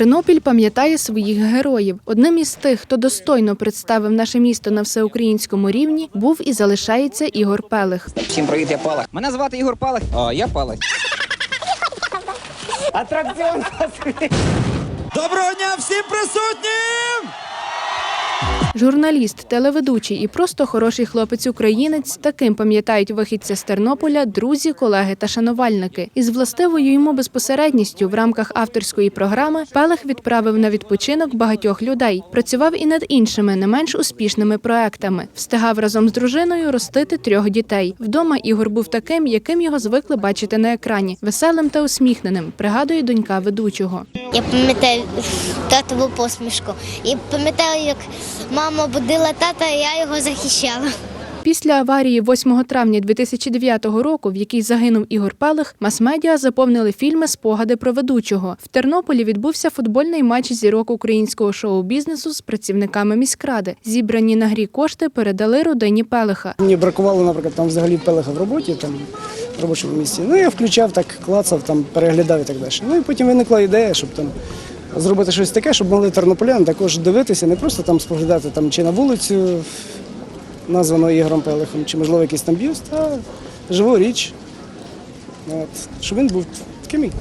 Тернопіль пам'ятає своїх героїв. Одним із тих, хто достойно представив наше місто на всеукраїнському рівні, був і залишається Ігор Пелих. Всім привіт, я Палах. Мене звати Ігор Палах. О, я Палах. Атракціон. Доброго дня всім присутнім! Журналіст, телеведучий і просто хороший хлопець-українець. Таким пам'ятають вихідця з Тернополя, друзі, колеги та шанувальники. Із властивою йому безпосередністю в рамках авторської програми Пелих відправив на відпочинок багатьох людей. Працював і над іншими, не менш успішними проектами. Встигав разом з дружиною ростити трьох дітей. Вдома Ігор був таким, яким його звикли бачити на екрані, веселим та усміхненим. Пригадує донька ведучого. Я пам'ятаю татову посмішку. І пам'ятаю, як мама будила тата, і я його захищала. Після аварії 8 травня 2009 року, в якій загинув Ігор Пелих, мас-медіа заповнили фільми спогади про ведучого. В Тернополі відбувся футбольний матч зірок українського шоу-бізнесу з працівниками міськради. Зібрані на грі кошти передали родині Пелиха. Мені бракувало, наприклад, там взагалі пелеха в роботі, там в робочому місці. Ну я включав так, клацав, там переглядав і так далі. Ну і потім виникла ідея, щоб там зробити щось таке, щоб могли тернополяни також дивитися, не просто там споглядати там чи на вулицю, названу Ігорем Пелехом, чи можливо якийсь там бюст, а живу річ. От. Щоб він був таким як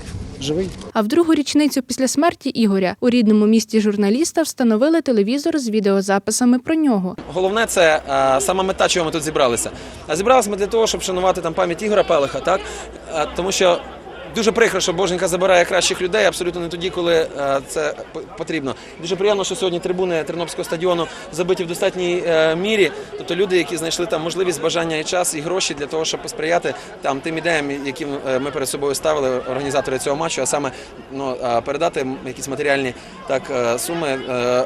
живий. А в другу річницю після смерті Ігоря у рідному місті журналіста встановили телевізор з відеозаписами про нього. Головне це е, сама мета, чого ми тут зібралися. А зібралися ми для того, щоб шанувати там пам'ять Ігора Пелиха, так Е, тому що. Дуже прикро, що Боженька забирає кращих людей абсолютно не тоді, коли е, це потрібно. Дуже приємно, що сьогодні трибуни Тернопільського стадіону забиті в достатній е, мірі. Тобто люди, які знайшли там можливість, бажання і час, і гроші для того, щоб посприяти там тим ідеям, які е, ми перед собою ставили організатори цього матчу, а саме ну, передати якісь матеріальні так суми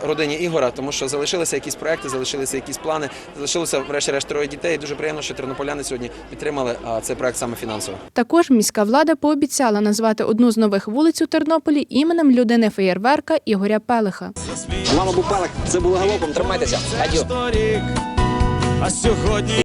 родині Ігора, тому що залишилися якісь проекти, залишилися якісь плани, залишилося врешті-решт троє дітей. Дуже приємно, що тернополяни сьогодні підтримали цей проект саме фінансово. Також міська влада пообіцяла назвати одну з нових вулиць у Тернополі іменем людини феєрверка Ігоря Пелиха. Мама був Палах. Це було галопом. Тримайтеся. Адіо. А сьогодні